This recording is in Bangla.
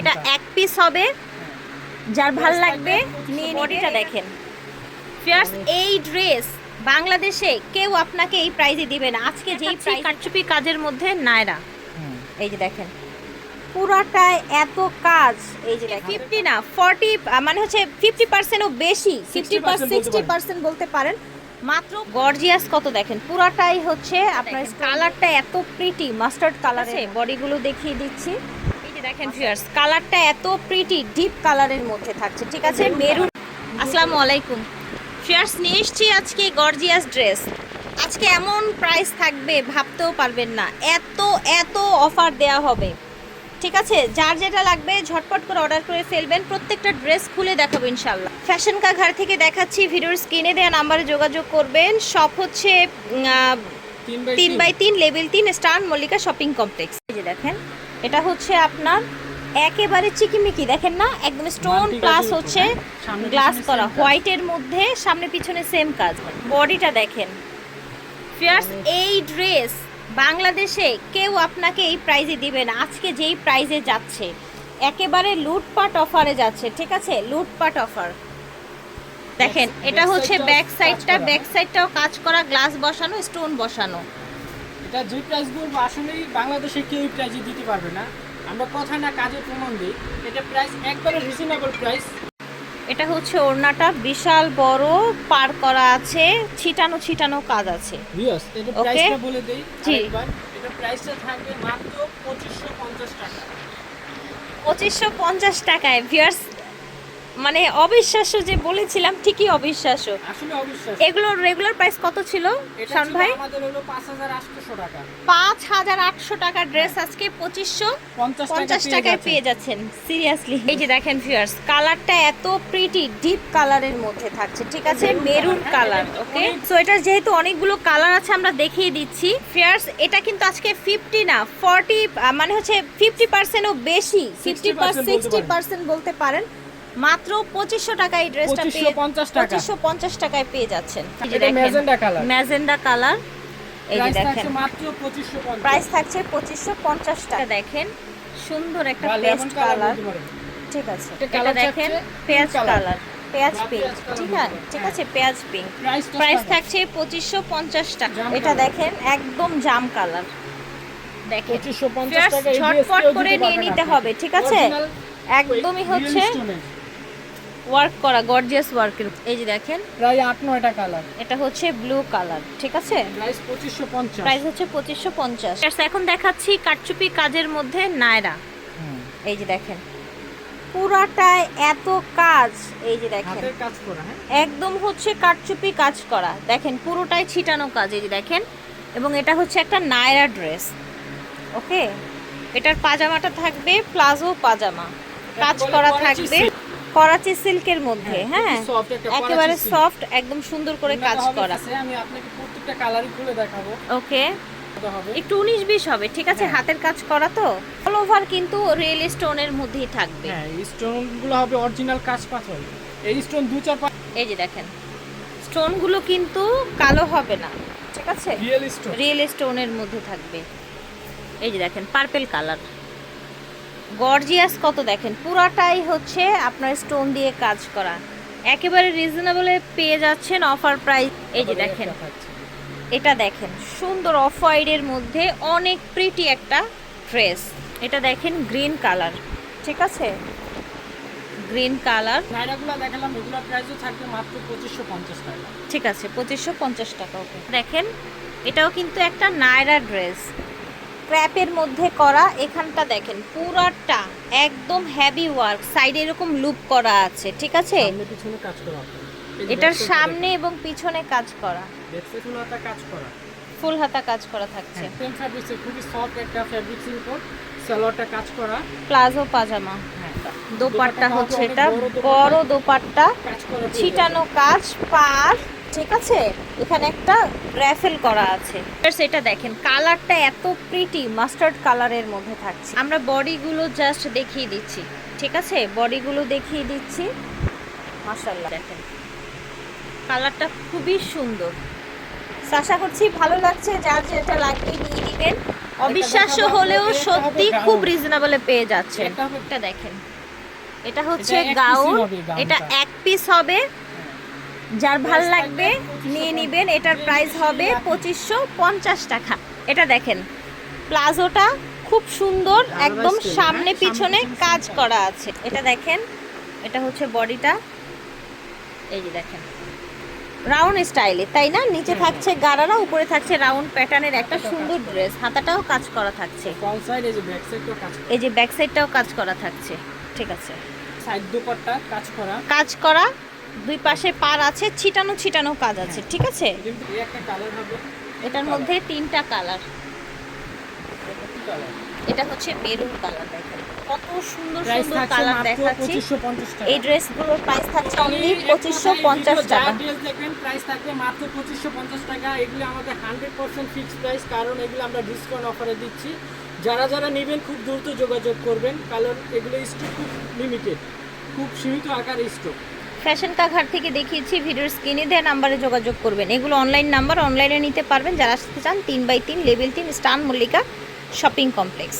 এটা এক পিস হবে। যার ভালো লাগবে নিয়ে বডিটা দেখেন। ফিয়ার্স এই ড্রেস বাংলাদেশে কেউ আপনাকে এই প্রাইজে দিবে না। আজকে যেই প্রাইস কাটচুপি কাজের মধ্যে নায়রা। এই যে দেখেন। পুরাটায় এত কাজ। এই যে ফিফটি না ফর্টি মানে হচ্ছে ফিফটি পার্সেন্টও বেশি। ফিফটি 60% সিক্সটি বলতে পার্সেন্ট বলতে পারেন। মাত্র গর্জিয়াস কত দেখেন? পুরাটাই হচ্ছে আপনার কালারটা এত প্রিটি মাস্টার্ড কালার আছে বডিগুলো দেখিয়ে দিচ্ছি। দেখেন ফিয়ার্স কালারটা এত প্রিটি ডিপ কালারের মধ্যে থাকছে ঠিক আছে? মেরুন আসসালামু আলাইকুম। ফিয়ার্স নিয়ে এসছি আজকে গর্জিয়াস ড্রেস আজকে এমন প্রাইস থাকবে ভাবতেও পারবেন না। এত এত অফার দেয়া হবে। ঠিক আছে? যার যেটা লাগবে ঝটপট করে অর্ডার করে ফেলবেন। প্রত্যেকটা ড্রেস খুলে দেখাবো ইনশাল্লাহ ফ্যাশন কা ঘর থেকে দেখাচ্ছি ভিডিওর স্ক্রিনে দেওয়া নাম্বারে যোগাযোগ করবেন। শপ হচ্ছে তিন বাই তিন লেভেল তিন স্টার মল্লিকা শপিং কমপ্লেক্স দেখেন এটা হচ্ছে আপনার একেবারে চিকিমিকি দেখেন না? একদম স্টোন মাল্টি প্লাস হচ্ছে হ্যাঁ? গ্লাস করা। হোয়াইটের মধ্যে সামনে পিছনে সেম কাজ। বডিটা দেখেন। ফিয়ার্স এই ড্রেস বাংলাদেশে কেউ আপনাকে এই প্রাইজে দিবে না। আজকে যেই প্রাইজে যাচ্ছে একেবারে লুটপাট অফারে যাচ্ছে ঠিক আছে? লুটপাট অফার দেখেন এটা হচ্ছে ব্যাক সাইডটা ব্যাক সাইডটাও কাজ করা গ্লাস বসানো স্টোন বসানো। এটা যে প্রাইস বলব আসলেই বাংলাদেশে কেউ প্রাইজে দিতে পারবে না। আমরা কথা না কাজে প্রমাণ দিই। এটা প্রাইস একবারে রিজনেবল প্রাইস এটা হচ্ছে ওড়নাটা। বিশাল বড় পার করা আছে। ছিটানো ছিটানো কাজ আছে। ভিউয়ার্স এটা প্রাইসটা বলে দেই জি। এটা প্রাইসটা থাকবে মাত্র 2550 টাকা। পঁচিশশো পঞ্চাশ টাকায়। ভিয়ার্স মানে অবিশ্বাস্য যে বলেছিলাম ঠিকই অবিশ্বাস্য। আসলে এগুলোর রেগুলার প্রাইস কত ছিল শান ভাই? আমাদের হলো 5800 টাকা। পাঁচ হাজার আটশো টাকার ড্রেস আজকে পঁচিশশো পঞ্চাশ টাকায় পেয়ে যাচ্ছেন সিরিয়াসলি এই যে দেখেন ফিয়ার্স কালারটা এত প্রিটি ডিপ কালারের মধ্যে থাকছে ঠিক আছে? মেরুন কালার ওকে সো এটা যেহেতু অনেকগুলো কালার আছে আমরা দেখিয়ে দিচ্ছি। ফিয়ার্স এটা কিন্তু আজকে ফিফটি না ফর্টি মানে হচ্ছে ফিফটি পার্সেন্টও বেশি ফিফটি 60% সিক্সটি পার্সেন্ট বলতে পারেন। মাত্র পঁচিশশো টাকায় এই ড্রেসটা পেয়ে 2550 পঁচিশশো পঞ্চাশ টাকায় পেয়ে যাচ্ছেন। Magenta colour. এই যে প্রাইস দেখেন। থাকছে মাত্র 2550 প্রাইস থাকছে পঁচিশশো পঞ্চাশ টাকা। দেখেন সুন্দর একটা পেস্ট কালার। ঠিক আছে। এটা দেখেন পেঁয়াজ কালার। পেঁয়াজ পিঙ্ক ঠিক আছে ঠিক। আছে পেঁয়াজ পিঙ্ক প্রাইস থাকছে পঁচিশশো পঞ্চাশ টাকা। এটা দেখেন একদম জাম কালার। দেখেন। 2550 Just ঝটপট করে নিয়ে নিতে হবে ঠিক আছে? একদমই হচ্ছে। ওয়ার্ক করা গর্জিয়াস ওয়ার্কের এই যে দেখেন। প্রায় আট নয়টা কালার এটা হচ্ছে ব্লু কালার ঠিক আছে? প্রাইস পঁচিশশো পঞ্চাশ। প্রাইস হচ্ছে পঁচিশশো পঞ্চাশ। এখন দেখাচ্ছি কাটচুপি কাজের মধ্যে নায়রা। এই যে দেখেন পুরাটায় এত কাজ এই যে দেখেন। হাতের কাজ করা হ্যাঁ? একদম হচ্ছে কাটচুপি কাজ করা। দেখেন পুরোটাই ছিটানো কাজ এই যে দেখেন। এবং এটা হচ্ছে একটা নায়রা ড্রেস ওকে? এটার পাজামাটা থাকবে প্লাজো পাজামা। কাজ করা থাকবে। করাচি সিল্কের মধ্যে হ্যাঁ, হ্যাঁ। soft একটা একেবারে সফট একদম সুন্দর করে কাজ করা। আমি আপনাকে প্রত্যেকটা কালারই খুলে দেখাবো। ওকে। একটু উনিশ বিশ হবে ঠিক আছে? হ্যাঁ। হাতের কাজ করা তো? অল ওভার কিন্তু রিয়েল স্টোনের মধ্যেই থাকবে। হ্যাঁ এই স্টোনগুলো হবে অরিজিনাল কাজ পাথর। এই স্টোন দু চার এই যে দেখেন স্টোনগুলো কিন্তু কালো হবে না ঠিক আছে? রিয়েল স্টোন রিয়েল স্টোনের মধ্যে থাকবে। এই যে দেখেন পার্পেল কালার গর্জিয়াস কত দেখেন? পুরাটাই হচ্ছে আপনার স্টোন দিয়ে কাজ করা। একেবারে রিজনেবলে পেয়ে যাচ্ছেন অফার প্রাইস এই যে দেখেন। এটা দেখেন সুন্দর অফ হোয়াইটের মধ্যে অনেক প্রিটি একটা ড্রেস এটা দেখেন গ্রিন কালার ঠিক আছে? গ্রিন কালার নাইরাগুলো দেখালাম প্রাইসও থাকবে মাত্র পঁচিশশো পঞ্চাশ টাকা। ঠিক আছে পঁচিশশো পঞ্চাশ টাকা ওকে দেখেন এটাও কিন্তু একটা নায়রা ড্রেস ক্র্যাপের মধ্যে করা এখানটা দেখেন পুরাটা একদম হেভি ওয়ার্ক সাইডে এরকম লুপ করা আছে ঠিক আছে? এটার সামনে এবং পিছনে কাজ করা। কাজ করা। ফুল হাতা কাজ করা থাকছে। সেম খুবই সফট একটা ফ্যাব্রিক্সের উপর সালোয়ারটা কাজ করা। প্লাজো পাজামা হ্যাঁ। দোপাট্টা দোপাট্টা হচ্ছে এটা। বড় দোপাট্টা। ছিটানো কাজ পার ঠিক আছে? এখানে একটা র্যাফেল করা আছে। এটা দেখেন কালারটা এত প্রিটি মাস্টার্ড কালারের মধ্যে থাকছে। আমরা বডিগুলো জাস্ট দেখিয়ে দিচ্ছি ঠিক আছে? বডিগুলো দেখিয়ে দিচ্ছি। মাশাআল্লাহ দেখেন। কালারটা খুবই সুন্দর। আশা করছি ভালো লাগছে যার যেটা লাগবে নিয়ে নেবেন। অবিশ্বাস্য হলেও সত্যি খুব। রিজনেবলে পেয়ে যাচ্ছেন। এটা দেখেন। এটা হচ্ছে গাউন এটা এক পিস হবে। যার ভালো লাগবে নিয়ে নিবেন। এটার প্রাইস হবে পঁচিশশো পঞ্চাশ টাকা। এটা দেখেন প্লাজোটা খুব সুন্দর একদম সামনে হ্যাঁ? পিছনে কাজ করা আছে। এটা দেখেন এটা হচ্ছে বডিটা। এই যে দেখেন রাউন্ড স্টাইলে তাই না? নিচে হ্যাঁ, থাকছে গারারা উপরে থাকছে রাউন্ড প্যাটার্নের একটা সুন্দর ড্রেস হাতাটাও কাজ করা থাকছে। এই যে ব্যাক সাইডটাও কাজ করা থাকছে। ঠিক আছে। সাইড দুপাট্টা কাজ করা। কাজ করা দুই পাশে পার আছে ছিটানো ছিটানো কাজ আছে ঠিক আছে? এটার মধ্যে তিনটা কালার। এটা কালার এটা হচ্ছে মেরুন কালার দেখেন। কত সুন্দর সুন্দর কালার দেখাচ্ছি। 2550 টাকা এই ড্রেসগুলোর প্রাইস থাকছে অনলি পঁচিশশো পঞ্চাশ টাকা। ড্রেস দেখবেন প্রাইস থাকবে মাত্র 2550 টাকা। এগুলো আমাদের 100% ফিক্স প্রাইস কারণ এগুলো আমরা ডিসকাউন্ট অফারে দিচ্ছি। যারা যারা নেবেন খুব দ্রুত যোগাযোগ করবেন কারণ এগুলো স্টক খুব লিমিটেড খুব সীমিত আকারে স্টক ফ্যাশন কাঘাট থেকে দেখিয়েছি, ভিডিওর স্ক্রিনে দেওয়া নাম্বারে যোগাযোগ করবেন। এগুলো অনলাইন নাম্বার অনলাইনে নিতে পারবেন। যারা আসতে চান, তিন বাই তিন লেভেল তিন, স্টান মল্লিকা শপিং কমপ্লেক্স